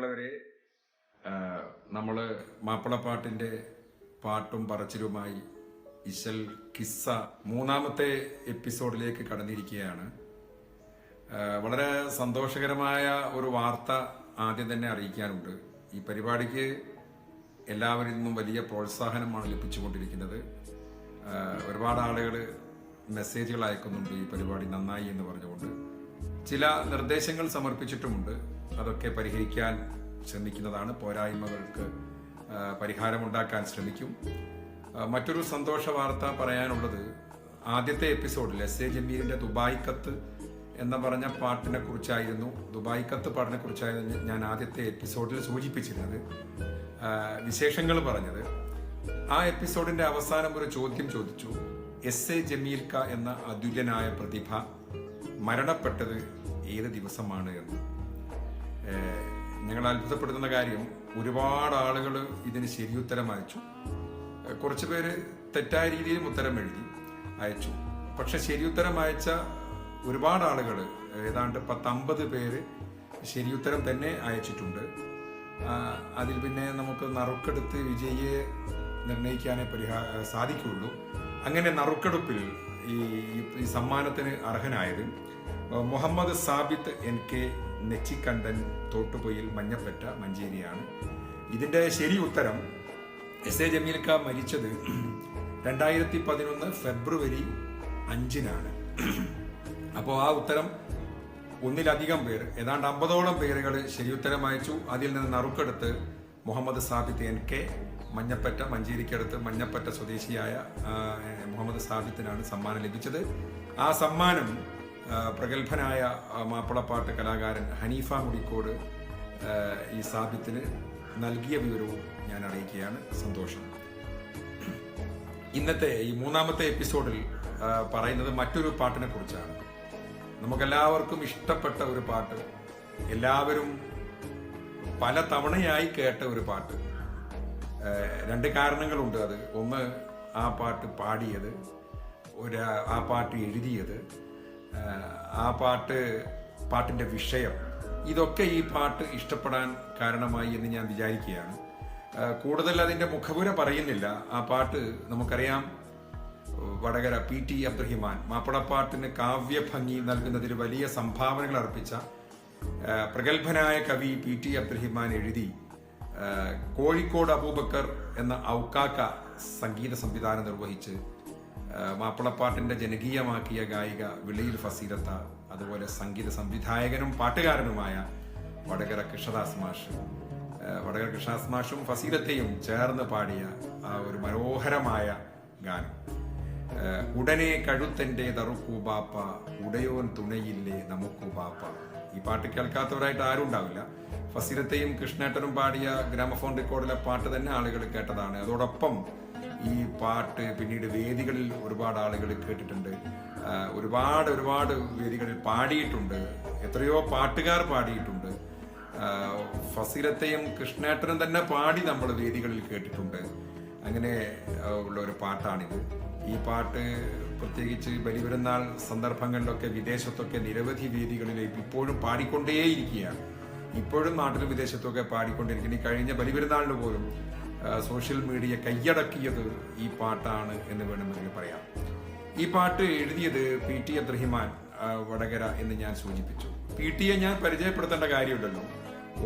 പ്രിയമുള്ളവരെ നമ്മൾ മാപ്പിളപ്പാട്ടിന്റെ പാട്ടും പറച്ചിലുമായി ഇശൽ കിസ്സ മൂന്നാമത്തെ എപ്പിസോഡിലേക്ക് കടന്നിരിക്കുകയാണ്. വളരെ സന്തോഷകരമായ ഒരു വാർത്ത ആദ്യം തന്നെ അറിയിക്കാനുണ്ട്. ഈ പരിപാടിക്ക് എല്ലാവരിൽ നിന്നും വലിയ പ്രോത്സാഹനമാണ് ലഭിച്ചുകൊണ്ടിരിക്കുന്നത്. ഒരുപാട് ആളുകൾ മെസ്സേജുകൾ അയക്കുന്നുണ്ട് ഈ പരിപാടി നന്നായി എന്ന് പറഞ്ഞുകൊണ്ട്. ചില നിർദ്ദേശങ്ങൾ സമർപ്പിച്ചിട്ടുമുണ്ട്. അതൊക്കെ പരിഹരിക്കാൻ ശ്രമിക്കുന്നതാണ്. പോരായ്മകൾക്ക് പരിഹാരമുണ്ടാക്കാൻ ശ്രമിക്കും. മറ്റൊരു സന്തോഷ വാർത്ത പറയാനുള്ളത് ആദ്യത്തെ എപ്പിസോഡിൽ എസ് എ ജമീലിന്റെ ദുബായ് കത്ത് എന്ന പറഞ്ഞ പാട്ടിനെ കുറിച്ചായിരുന്നു. ദുബായ് കത്ത് പാട്ടിനെ കുറിച്ചായിരുന്നു ഞാൻ ആദ്യത്തെ എപ്പിസോഡിൽ സൂചിപ്പിച്ചിരുന്നത്. വിശേഷങ്ങൾ പറഞ്ഞത്. ആ എപ്പിസോഡിന്റെ അവസാനം ഒരു ചോദ്യം ചോദിച്ചു. എസ് എ ജമീൽ ക എന്ന അതുല്യനായ പ്രതിഭ മരണപ്പെട്ടത് ഏത് ദിവസമാണ് എന്ന്. ഞങ്ങൾ അത്ഭുതപ്പെടുത്തുന്ന കാര്യം ഒരുപാട് ആളുകൾ ഇതിന് ശരിയുത്തരം അയച്ചു. കുറച്ച് പേര് തെറ്റായ രീതിയിലും ഉത്തരം എഴുതി അയച്ചു. പക്ഷെ ശരിയുത്തരം അയച്ച ഒരുപാട് ആളുകൾ ഏതാണ്ട് പത്തമ്പത് പേര് ശരിയുത്തരം തന്നെ അയച്ചിട്ടുണ്ട്. അതിൽ പിന്നെ നമുക്ക് നറുക്കെടുത്ത് വിജയിയെ നിർണയിക്കാനേ പരിഹാ സാധിക്കുകയുള്ളൂ. അങ്ങനെ നറുക്കെടുപ്പിൽ ഈ സമ്മാനത്തിന് അർഹനായത് മുഹമ്മദ് സാബിത്ത് എൻ കെ നെച്ചിക്കണ്ടൻ തോട്ടുപൊയിൽ മഞ്ഞപ്പെട്ട മഞ്ചേരിയാണ്. ഇതിന്റെ ശരി ഉത്തരം എസ് എ ജമീൽക്ക മരിച്ചത് രണ്ടായിരത്തി പതിനൊന്ന് ഫെബ്രുവരി അഞ്ചിനാണ്. അപ്പോൾ ആ ഉത്തരം ഒന്നിലധികം പേർ ഏതാണ്ട് അമ്പതോളം പേരുകൾ ശരിയുത്തരം അയച്ചു. അതിൽ നിന്ന് നറുക്കെടുത്ത് മുഹമ്മദ് സാബിത്ത് എൻ കെ മഞ്ഞപ്പറ്റ മഞ്ചേരിക്കടുത്ത് മഞ്ഞപ്പറ്റ സ്വദേശിയായ മുഹമ്മദ് സാബിത്തിനാണ് സമ്മാനം ലഭിച്ചത്. ആ സമ്മാനം പ്രഗത്ഭനായ മാപ്പിളപ്പാട്ട് കലാകാരൻ ഹനീഫ മുടിക്കോട് ഈ സാബിത്തിന് നൽകിയ വിവരവും ഞാൻ അറിയിക്കുകയാണ്. സന്തോഷം. ഇന്നത്തെ ഈ മൂന്നാമത്തെ എപ്പിസോഡിൽ പറയുന്നത് മറ്റൊരു പാട്ടിനെ കുറിച്ചാണ്. നമുക്കെല്ലാവർക്കും ഇഷ്ടപ്പെട്ട ഒരു പാട്ട് എല്ലാവരും പല തവണയായി കേട്ട ഒരു പാട്ട്. രണ്ട് കാരണങ്ങളുണ്ട് അത്. ഒന്ന് ആ പാട്ട് പാടിയത് ഒരു ആ പാട്ട് എഴുതിയത് ആ, പാട്ട് പാട്ടിന്റെ വിഷയം. ഇതൊക്കെ ഈ പാട്ട് ഇഷ്ടപ്പെടാൻ കാരണമായി എന്ന് ഞാൻ വിചാരിക്കുകയാണ്. കൂടുതൽ അതിന്റെ മുഖപുര പറയുന്നില്ല. ആ പാട്ട് നമുക്കറിയാം. വടകര പി ടി അബ്ദുറഹിമാൻ മാപ്പിളപ്പാട്ടിന് കാവ്യഭംഗി നൽകുന്നതിൽ വലിയ സംഭാവനകൾ അർപ്പിച്ച പ്രഗത്ഭനായ കവി പി ടി അബ്ദുറഹിമാൻ എഴുതി കോഴിക്കോട് അബൂബക്കർ എന്ന ഔക്കാക്ക സംഗീത സംവിധാനം നിർവഹിച്ച് ആ, മാപ്പിളപ്പാട്ടിന്റെ ജനകീയമാക്കിയ ഗായിക വിളയിൽ ഫസീലത്ത അതുപോലെ സംഗീത സംവിധായകനും പാട്ടുകാരനുമായ വടകര കൃഷ്ണദാസ് മാഷ് വടകര കൃഷ്ണദാസ് മാഷും ഫസീലത്തെയും ചേർന്ന് പാടിയ ആ ഒരു മനോഹരമായ ഗാനം. ഉടനെ കഴുത്തന്റെ തറുക്കൂ ബാപ്പ ഉടയോൻ തുണയില്ലേ നമുക്കു ബാപ്പ. ഈ പാട്ട് കേൾക്കാത്തവരായിട്ട് ആരും ഉണ്ടാവില്ല. ഫസീലത്തെയും കൃഷ്ണേട്ടനും പാടിയ ഗ്രാമഫോൺ റെക്കോർഡിലെ പാട്ട് തന്നെ ആളുകൾ കേട്ടതാണ്. അതോടൊപ്പം ഈ പാട്ട് പിന്നീട് വേദികളിൽ ഒരുപാട് ആളുകൾ കേട്ടിട്ടുണ്ട്. ഒരുപാട് ഒരുപാട് വേദികളിൽ പാടിയിട്ടുണ്ട്. എത്രയോ പാട്ടുകാർ പാടിയിട്ടുണ്ട്. ഫസീലത്തെയും കൃഷ്ണേട്ടനും തന്നെ പാടി നമ്മൾ വേദികളിൽ കേട്ടിട്ടുണ്ട്. അങ്ങനെ ഉള്ള ഒരു പാട്ടാണിത്. ഈ പാട്ട് പ്രത്യേകിച്ച് ബലിപെരുന്നാൾ സന്ദർഭങ്ങളിലൊക്കെ വിദേശത്തൊക്കെ നിരവധി വേദികളിൽ ഇപ്പോഴും പാടിക്കൊണ്ടേയിരിക്കുകയാണ്. ഇപ്പോഴും നാട്ടിലും വിദേശത്തൊക്കെ പാടിക്കൊണ്ടിരിക്കുന്നു. ഈ കഴിഞ്ഞ ബലിപെരുന്നാളിന് പോലും സോഷ്യൽ മീഡിയ കൈയടക്കിയത് ഈ പാട്ടാണ് എന്ന് വേണമെങ്കിൽ പറയാം. ഈ പാട്ട് എഴുതിയത് പി ടി അബ്ദുറഹിമാൻ വടകര എന്ന് ഞാൻ സൂചിപ്പിച്ചു. പി ടിയെ ഞാൻ പരിചയപ്പെടുത്തേണ്ട കാര്യമുണ്ടല്ലോ.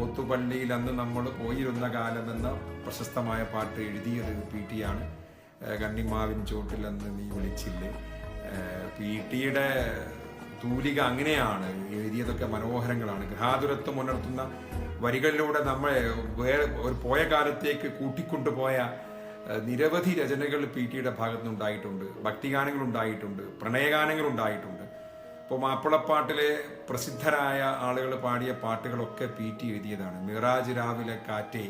ഓത്തുപള്ളിയിൽ അന്ന് നമ്മൾ പോയിരുന്ന കാലം എന്ന പ്രശസ്തമായ പാട്ട് എഴുതിയത് പി ടി ആണ്. കണ്ണിമാവിൻ ചോട്ടിൽ അന്ന് നീ വിളിച്ചില്ലേ. പി ടിയുടെ തൂലിക അങ്ങനെയാണ്. എഴുതിയതൊക്കെ മനോഹരങ്ങളാണ്. ഗൃഹാതുരത്വം ഉണർത്തുന്ന വരികളിലൂടെ നമ്മൾ വേറെ ഒരു പോയ കാലത്തേക്ക് കൂട്ടിക്കൊണ്ടുപോയ നിരവധി രചനകൾ പി ടിയുടെ ഭാഗത്തുനിന്ന് ഉണ്ടായിട്ടുണ്ട്. ഭക്തിഗാനങ്ങൾ ഉണ്ടായിട്ടുണ്ട് പ്രണയഗാനങ്ങൾ ഉണ്ടായിട്ടുണ്ട് ഇപ്പോൾ മാപ്പിളപ്പാട്ടിലെ പ്രസിദ്ധരായ ആളുകൾ പാടിയ പാട്ടുകളൊക്കെ പി ടി എഴുതിയതാണ്. മിറാജ് രാവിലെ കാറ്റേ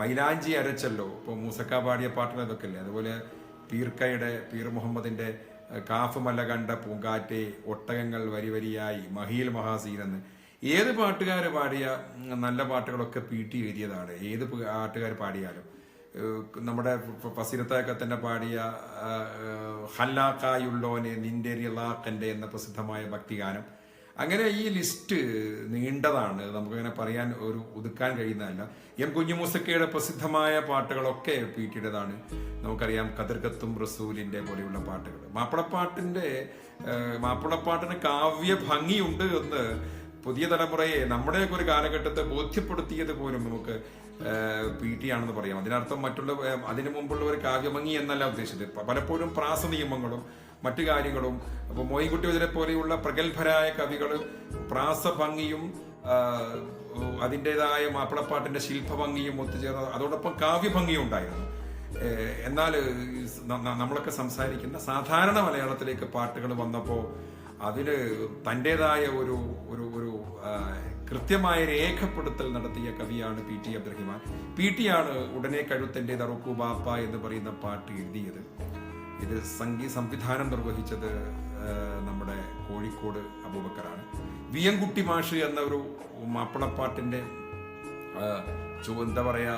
മൈലാഞ്ചി അരച്ചല്ലോ. ഇപ്പോൾ മൂസക്ക പാടിയ പാട്ടുകൾ ഇതൊക്കെ അല്ലേ അതുപോലെ പീർക്കയുടെ പീർ മുഹമ്മദിന്റെ കാഫ് മല കണ്ട പൂങ്കാറ്റെ ഒട്ടകങ്ങൾ വരി വരിയായി മഹീൽ മഹാസീൻ ഏത് പാട്ടുകാർ പാടിയ നല്ല പാട്ടുകളൊക്കെ പി ടി എഴുതിയതാണ്. ഏത് പാട്ടുകാർ പാടിയാലും. നമ്മുടെ പസിരത്തായൊക്കെ തന്നെ പാടിയ ഹല്ലാക്കായുള്ളോനെ നിന്റെ റിലാഖന്റെ എന്ന പ്രസിദ്ധമായ ഭക്തിഗാനം. അങ്ങനെ ഈ ലിസ്റ്റ് നീണ്ടതാണ്. നമുക്കങ്ങനെ പറയാൻ ഒരു ഒതുക്കാൻ കഴിയുന്നതല്ല. എം കുഞ്ഞുമൂസക്കയുടെ പ്രസിദ്ധമായ പാട്ടുകളൊക്കെ പി ടിയുടേതാണ്. നമുക്കറിയാം കതിർകത്തും റസൂലിന്റെ പോലെയുള്ള പാട്ടുകൾ. മാപ്പിളപ്പാട്ടിന്റെ മാപ്പിളപ്പാട്ടിന് കാവ്യ ഭംഗിയുണ്ട് എന്ന് പുതിയ തലമുറയെ നമ്മുടെയൊക്കെ ഒരു കാലഘട്ടത്തെ ബോധ്യപ്പെടുത്തിയത് പോലും നമുക്ക് പി ടി ആണെന്ന് പറയാം. അതിനർത്ഥം മറ്റുള്ള അതിനു മുമ്പുള്ള ഒരു കാവ്യമങ്ങി എന്നല്ല ഉദ്ദേശിച്ചത്. പലപ്പോഴും പ്രാസ നിയമങ്ങളും മറ്റു കാര്യങ്ങളും അപ്പോൾ മോയിൻകുട്ടി വതിരെ പോലെയുള്ള പ്രഗത്ഭരായ കവികൾ പ്രാസഭംഗിയും അതിന്റെതായ മാപ്പിളപ്പാട്ടിന്റെ ശില്പഭംഗിയും ഒത്തുചേർന്ന് അതോടൊപ്പം കാവ്യഭംഗിയും ഉണ്ടായിരുന്നു. എന്നാൽ നമ്മളൊക്കെ സംസാരിക്കുന്ന സാധാരണ മലയാളത്തിലേക്ക് പാട്ടുകൾ വന്നപ്പോൾ അതിന് തന്റെതായ ഒരു ഒരു കൃത്യമായ രേഖപ്പെടുത്തൽ നടത്തിയ കവിയാണ് P T Abdurahiman P T ആണ് ഉടനെ കഴുത്തന്റെ തറുക്കു ബാപ്പ എന്ന് പറയുന്ന പാട്ട് എഴുതിയത്. ഇത് സംഗീ സംവിധാനം നിർവഹിച്ചത് നമ്മുടെ കോഴിക്കോട് അബൂബക്കറാണ്. വി എം കുട്ടി മാഷ് എന്ന ഒരു മാപ്പിളപ്പാട്ടിന്റെ എന്താ പറയാ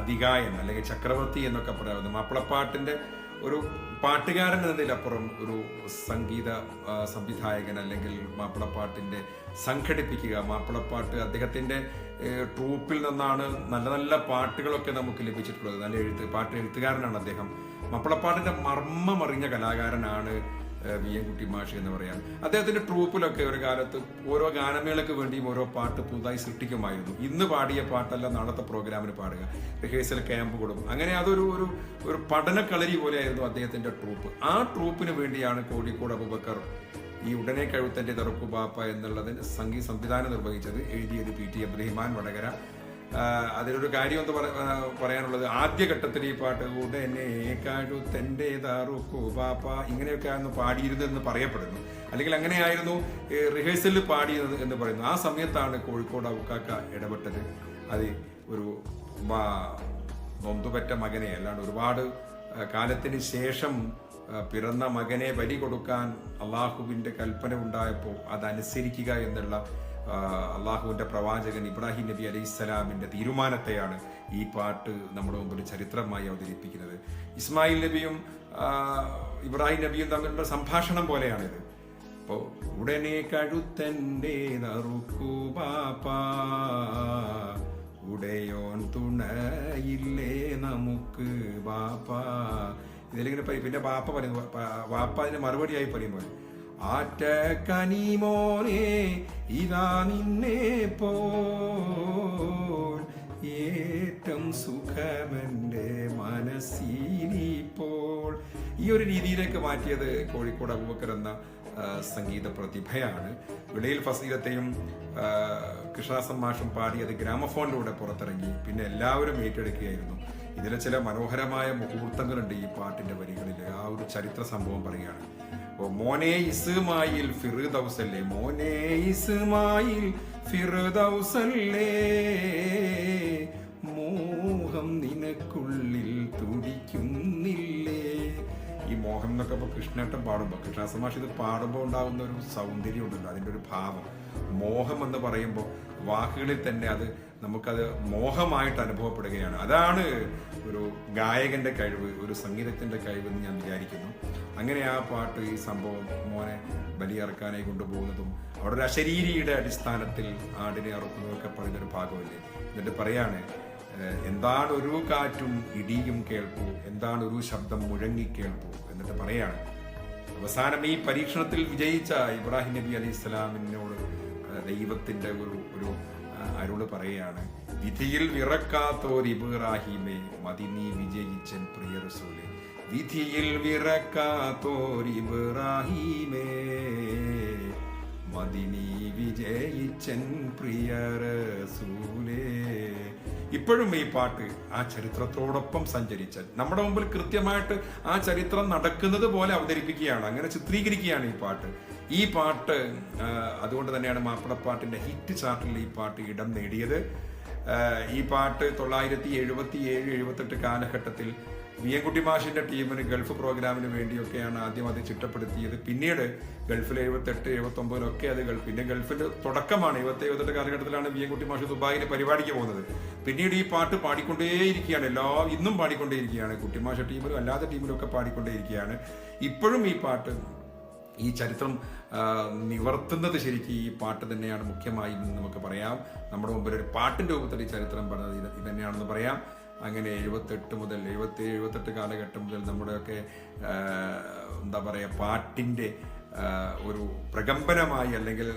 അധികായൻ അല്ലെങ്കിൽ ചക്രവർത്തി എന്നൊക്കെ പറയാവുന്നത് മാപ്പിളപ്പാട്ടിന്റെ ഒരു പാട്ടുകാരൻ എന്നതിലപ്പുറം ഒരു സംഗീത സംവിധായകൻ അല്ലെങ്കിൽ മാപ്പിളപ്പാട്ടിന്റെ സംഘടിപ്പിക്കുക മാപ്പിളപ്പാട്ട് അദ്ദേഹത്തിന്റെ ട്രൂപ്പിൽ നിന്നാണ് നല്ല നല്ല പാട്ടുകളൊക്കെ നമുക്ക് ലഭിച്ചിട്ടുള്ളത്. നല്ല എഴുത്ത് പാട്ട് എഴുത്തുകാരനാണ് അദ്ദേഹം. മാപ്പിളപ്പാട്ടിന്റെ മർമ്മമറിഞ്ഞ കലാകാരനാണ് വി എൻ കുട്ടി മാഷി എന്ന് പറയാം അദ്ദേഹത്തിന്റെ ട്രൂപ്പിലൊക്കെ ഒരു കാലത്ത് ഓരോ ഗാനമേളയ്ക്ക് വേണ്ടിയും ഓരോ പാട്ട് പുതുതായി സൃഷ്ടിക്കുമായിരുന്നു. ഇന്ന് പാടിയ പാട്ടല്ല നാളത്തെ പ്രോഗ്രാമിന് പാടുക. റിഹേഴ്സൽ ക്യാമ്പ് ക്യാമ്പുകളും അങ്ങനെ അതൊരു ഒരു ഒരു പഠനക്കളരി പോലെയായിരുന്നു അദ്ദേഹത്തിന്റെ ട്രൂപ്പ്. ആ ട്രൂപ്പിന് വേണ്ടിയാണ് കോഴിക്കോട് അബുബക്കർ ഈ ഉടനെ കഴുത്തന്റെ തറുപ്പുപാപ്പ എന്നുള്ളതിന് സംഗീത സംവിധാനം നിർവഹിച്ചത് എഴുതിയത് പി ടി അബ്രഹിമാൻ വടകര. അതിലൊരു കാര്യം ആഹ് പറയാനുള്ളത് ആദ്യഘട്ടത്തിൽ ഈ പാട്ട് ഉടനെ കഴുത്തന്റെ താറുക്കു പാപ്പ ഇങ്ങനെയൊക്കെ ആയിരുന്നു പാടിയിരുന്നതെന്ന് പറയപ്പെടുന്നു. അല്ലെങ്കിൽ അങ്ങനെയായിരുന്നു റിഹേഴ്സലിൽ പാടിയത് എന്ന് പറയുന്നു. ആ സമയത്താണ് കോഴിക്കോട് അവക്കാക്ക ഇടപെട്ടത്. അത് ഒരു നൊന്തുപറ്റ മകനെ അല്ലാണ്ട് ഒരുപാട് കാലത്തിന് ശേഷം പിറന്ന മകനെ ബലി കൊടുക്കാൻ അള്ളാഹുവിന്റെ കൽപ്പന ഉണ്ടായപ്പോൾ അതനുസരിക്കുക എന്നുള്ള ആഹ് അള്ളാഹുവിന്റെ പ്രവാചകൻ ഇബ്രാഹിം നബി അലൈഹി സ്വലാമിന്റെ തീരുമാനത്തെയാണ് ഈ പാട്ട് നമ്മുടെ മുമ്പിൽ ചരിത്രമായി അവതരിപ്പിക്കുന്നത്. ഇസ്മായിൽ നബിയും ഇബ്രാഹിം നബിയും തമ്മിലുള്ള സംഭാഷണം പോലെയാണിത്. അപ്പോ ഉടനെ ബാപ്പാ ഉടയോൻ തുണയില്ലേ നമുക്ക് ബാപ്പ. ഇതിലിങ്ങനെ പിന്നെ ബാപ്പ പറയുന്നു വാപ്പ അതിന് മറുപടിയായി പറയുമ്പോൾ ആറ്റ കനിമോനെ ഇതാ നിന്നെ പോൽ. ഏറ്റം സുഖമെന്റെ മനസ്സിനിപ്പോൾ ഈ ഒരു രീതിയിലേക്ക് മാറ്റിയത് കോഴിക്കോട് അബൂബക്കർ എന്ന സംഗീത പ്രതിഭയാണ്. വിളയിൽ ഫസീലത്തെയും ആ, കൃഷ്ണദാസൻ മാഷും പാടി അത് ഗ്രാമഫോണിലൂടെ പുറത്തിറങ്ങി. പിന്നെ എല്ലാവരും ഏറ്റെടുക്കുകയായിരുന്നു. ഇതിലെ ചില മനോഹരമായ മുഹൂർത്തങ്ങളുണ്ട് ഈ പാട്ടിന്റെ വരികളിൽ. ആ ഒരു ചരിത്ര സംഭവം പറയുകയാണ്. അപ്പോ മോനെ ഇസ്മായിൽ ഫിറുദൗസല്ലേ മോനെ ഇസ്മായിൽ ഫിറുദൗസല്ലേ മോഹം നിനക്കുള്ളിൽ തുടിക്കുന്നില്ലേ. എന്നൊക്കെ ഇപ്പോൾ കൃഷ്ണേട്ടൻ പാടുമ്പോൾ കൃഷ്ണാസമാഷ് ഇത് പാടുമ്പോൾ ഉണ്ടാകുന്ന ഒരു സൗന്ദര്യം ഉണ്ടല്ലോ അതിന്റെ ഒരു ഭാവം. മോഹം എന്ന് പറയുമ്പോൾ വാക്കുകളിൽ തന്നെ അത് നമുക്കത് മോഹമായിട്ട് അനുഭവപ്പെടുകയാണ്. അതാണ് ഒരു ഗായകന്റെ കഴിവ് ഒരു സംഗീതത്തിന്റെ കഴിവ് എന്ന് ഞാൻ വിചാരിക്കുന്നു. അങ്ങനെ ആ പാട്ട് ഈ സംഭവം മോനെ ബലിയിറക്കാനായി കൊണ്ടുപോകുന്നതും അവിടെ ഒരു അശരീരിയുടെ അടിസ്ഥാനത്തിൽ ആടിനെ ഇറക്കുന്നതൊക്കെ പറയുന്നൊരു ഭാഗമല്ലേ? എന്നിട്ട് പറയാണ് എന്താണ് ഒരു കാറ്റും ഇടിയും കേൾപ്പു എന്താണ് ഒരു ശബ്ദം മുഴങ്ങി കേൾപ്പു എന്നിട്ട് പറയാണ്. അവസാനം ഈ പരീക്ഷണത്തിൽ വിജയിച്ച ഇബ്രാഹിം നബി അലി ഇസ്ലാമിനോട് ദൈവത്തിന്റെ ഒരു ഒരു അരുൾ പറയുകയാണ് വിധിയിൽ വിറക്കാത്തോർ ഇബ്രാഹിമേ മദിനി വിജയിച്ചൻ പ്രിയ റസൂലെ. വിധിയിൽ വിറക്കാത്തോർ ഇബ്രാഹിമേ മദിനി വിജയിച്ചൻ പ്രിയ റസൂലേ. ഇപ്പോഴും ഈ പാട്ട് ആ ചരിത്രത്തോടൊപ്പം സഞ്ചരിച്ച നമ്മുടെ മുമ്പിൽ കൃത്യമായിട്ട് ആ ചരിത്രം നടക്കുന്നത് പോലെ അവതരിപ്പിക്കുകയാണ് അങ്ങനെ ചിത്രീകരിക്കുകയാണ് ഈ പാട്ട്. ഈ പാട്ട് അതുകൊണ്ട് തന്നെയാണ് മാപ്പിളപ്പാട്ടിന്റെ ഹിറ്റ് ചാർട്ടിൽ ഈ പാട്ട് ഇടം നേടിയത്. ഈ പാട്ട് തൊള്ളായിരത്തി എഴുപത്തി ഏഴ് എഴുപത്തെട്ട് കാലഘട്ടത്തിൽ വിയൻകുട്ടി മാഷിന്റെ ടീമിന് ഗൾഫ് പ്രോഗ്രാമിന് വേണ്ടിയൊക്കെയാണ് ആദ്യം അത് ചിട്ടപ്പെടുത്തിയത്. പിന്നീട് ഗൾഫിൽ എഴുപത്തെട്ട് എഴുപത്തൊമ്പതിലൊക്കെ അത് ഗൾഫ് പിന്നെ ഗൾഫിന്റെ തുടക്കമാണ് എഴുപത്തി എഴുപത്തെട്ട് കാലഘട്ടത്തിലാണ് വി വിയൻകുട്ടി മാഷ് ദുബായിനെ പരിപാടിക്ക് പോകുന്നത്. പിന്നീട് ഈ പാട്ട് പാടിക്കൊണ്ടേയിരിക്കുകയാണ് എല്ലാ ഇന്നും പാടിക്കൊണ്ടേയിരിക്കുകയാണ്. കുട്ടിമാഷ ടീമിലും അല്ലാത്ത ടീമിലും ഒക്കെ പാടിക്കൊണ്ടേയിരിക്കുകയാണ്. ഇപ്പോഴും ഈ പാട്ട് ഈ ചരിത്രം നിവർത്തുന്നത് ശരിക്കും ഈ പാട്ട് തന്നെയാണ് മുഖ്യമായി നമുക്ക് പറയാം. നമ്മുടെ മുമ്പിൽ ഒരു പാട്ടിന്റെ രൂപത്തിൽ ഈ ചരിത്രം പറഞ്ഞത് ഇത് തന്നെയാണെന്ന് പറയാം. അങ്ങനെ എഴുപത്തെട്ട് മുതൽ എഴുപത്തി എഴുപത്തെട്ട് കാലഘട്ടം മുതൽ നമ്മുടെയൊക്കെ എന്താ പറയുക പാട്ടിന്റെ ഒരു പ്രകമ്പനമായി അല്ലെങ്കിൽ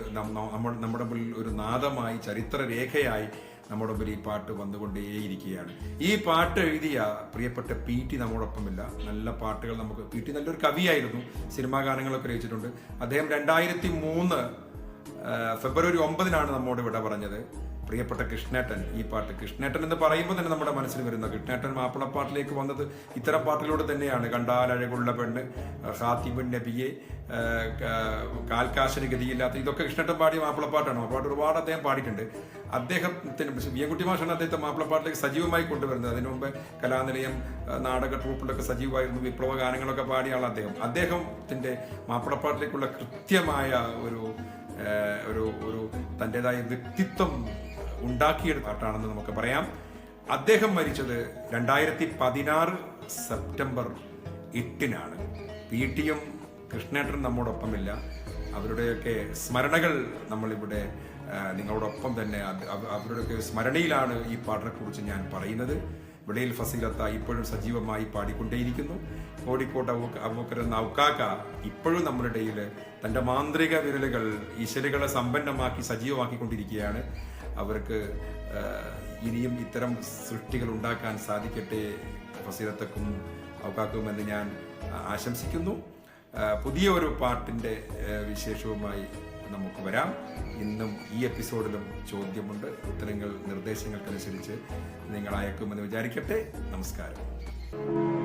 നമ്മുടെ മുന്നിൽ ഒരു നാദമായി ചരിത്രരേഖയായി നമ്മുടെ മുമ്പിൽ ഈ പാട്ട് വന്നുകൊണ്ടേയിരിക്കുകയാണ്. ഈ പാട്ട് എഴുതിയ പ്രിയപ്പെട്ട പി ടി നമ്മോടൊപ്പമില്ല. നല്ല പാട്ടുകൾ നമുക്ക് പി ടി നല്ലൊരു കവിയായിരുന്നു. സിനിമാ ഗാനങ്ങളൊക്കെ രചിച്ചിട്ടുണ്ട്. അദ്ദേഹം രണ്ടായിരത്തി മൂന്ന് ഫെബ്രുവരി ഒമ്പതിനാണ് നമ്മോട് വിട പറഞ്ഞത്. പ്രിയപ്പെട്ട കൃഷ്ണേട്ടൻ ഈ പാട്ട് കൃഷ്ണേട്ടൻ എന്ന് പറയുമ്പോൾ തന്നെ നമ്മുടെ മനസ്സിൽ വരുന്ന കൃഷ്ണേട്ടൻ മാപ്പിളപ്പാട്ടിലേക്ക് വന്നത് ഇത്തരം പാട്ടിലൂടെ തന്നെയാണ്. കണ്ടാൽ അഴകുള്ള പെണ്ണ് ഹാത്തിബുൻ നബിയെ കാൽക്കാശന് ഗതിയില്ലാത്ത ഇതൊക്കെ കൃഷ്ണേട്ടൻ പാടിയ മാപ്പിളപ്പാട്ടാണ്. മാപ്പിളപ്പാട്ട് ഒരുപാട് അദ്ദേഹം പാടിയിട്ടുണ്ട്. അദ്ദേഹത്തിന് വിയൻകുട്ടി മാഷാണ് അദ്ദേഹത്തെ മാപ്പിളപ്പാട്ടിലേക്ക് സജീവമായി കൊണ്ടുവരുന്നത്. അതിനു മുമ്പ് കലാനിലയം നാടക ട്രൂപ്പിലൊക്കെ സജീവമായിരുന്നു. വിപ്ലവ ഗാനങ്ങളൊക്കെ പാടിയ ആൾ അദ്ദേഹം. അദ്ദേഹത്തിന്റെ മാപ്പിളപ്പാട്ടിലേക്കുള്ള കൃത്യമായ ഒരു ഒരു ഒരു തന്റെതായ വ്യക്തിത്വം ഉണ്ടാക്കിയെടുത്ത പാട്ടാണെന്ന് നമുക്ക് പറയാം. അദ്ദേഹം മരിച്ചത് രണ്ടായിരത്തി പതിനാറ് സെപ്റ്റംബർ എട്ടിനാണ്. പി. ടിയും കൃഷ്ണേട്ടൻ നമ്മോടൊപ്പമില്ല. അവരുടെയൊക്കെ സ്മരണകൾ നമ്മളിവിടെ നിങ്ങളോടൊപ്പം തന്നെ അവരുടെയൊക്കെ സ്മരണയിലാണ് ഈ പാട്ടിനെക്കുറിച്ച് ഞാൻ പറയുന്നത്. വിളയിൽ ഫസീലത്ത ഇപ്പോഴും സജീവമായി പാടിക്കൊണ്ടേയിരിക്കുന്നു. കോഴിക്കോട്ട് അവക്കര നൗക്കാക്ക ഇപ്പോഴും നമ്മുടെ ഇടയിൽ തന്റെ മാന്ത്രിക വിരലുകൾ ഈശ്വരുകളെ സമ്പന്നമാക്കി സജീവമാക്കിക്കൊണ്ടിരിക്കുകയാണ്. അവർക്ക് ഇനിയും ഇത്തരം സൃഷ്ടികൾ ഉണ്ടാക്കാൻ സാധിക്കട്ടെ ഫസീലത്തക്കും ഔക്കാക്കും എന്ന് ഞാൻ ആശംസിക്കുന്നു. പുതിയ ഒരു പാട്ടിന്റെ വിശേഷവുമായി നമുക്ക് വരാം. ഇന്നും ഈ എപ്പിസോഡിലും ചോദ്യമുണ്ട്. ഉത്തരങ്ങൾ നിർദ്ദേശങ്ങൾക്കനുസരിച്ച് നിങ്ങൾ അയക്കുമെന്ന് വിചാരിക്കട്ടെ. നമസ്കാരം.